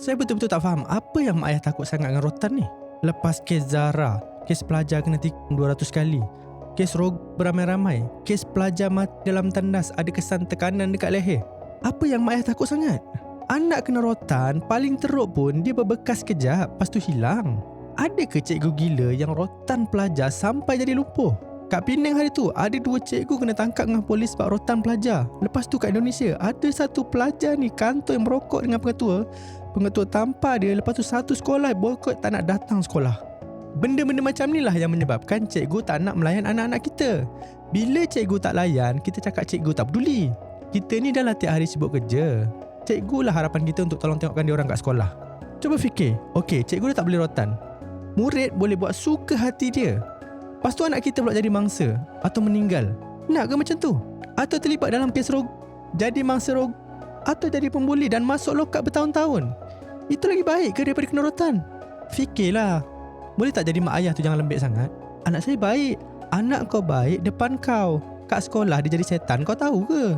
Saya betul-betul tak faham apa yang mak ayah takut sangat dengan rotan ni. Lepas kes Zara, kes pelajar kena tikung 200 kali, kes rog beramai-ramai, kes pelajar mati dalam tandas ada kesan tekanan dekat leher. Apa yang mak ayah takut sangat? Anak kena rotan, paling teruk pun dia berbekas kejap, lepas tu hilang. Ada ke cikgu gila yang rotan pelajar sampai jadi lumpuh? Kat Penang hari tu, ada dua cikgu kena tangkap dengan polis sebab rotan pelajar. Lepas tu kat Indonesia, ada satu pelajar ni kantor yang merokok dengan pengetua. Pengetua tampar dia, lepas tu satu sekolah boykot tak nak datang sekolah. Benda-benda macam ni lah yang menyebabkan cikgu tak nak melayan anak-anak kita. Bila cikgu tak layan, kita cakap cikgu tak peduli. Kita ni dah tiap hari sibuk kerja. Cikgu lah harapan kita untuk tolong tengokkan dia orang kat sekolah. Cuba fikir, okey cikgu dah tak boleh rotan. Murid boleh buat suka hati dia. Lepas tu anak kita pula jadi mangsa atau meninggal. Nak ke macam tu? Atau terlibat dalam kes rog, jadi mangsa rog, atau jadi pembuli dan masuk lokap bertahun-tahun. Itu lagi baik ke daripada kena rotan? Fikirlah. Boleh tak jadi mak ayah tu jangan lembek sangat? Anak saya baik. Anak kau baik depan kau. Kat sekolah dia jadi setan kau tahu ke?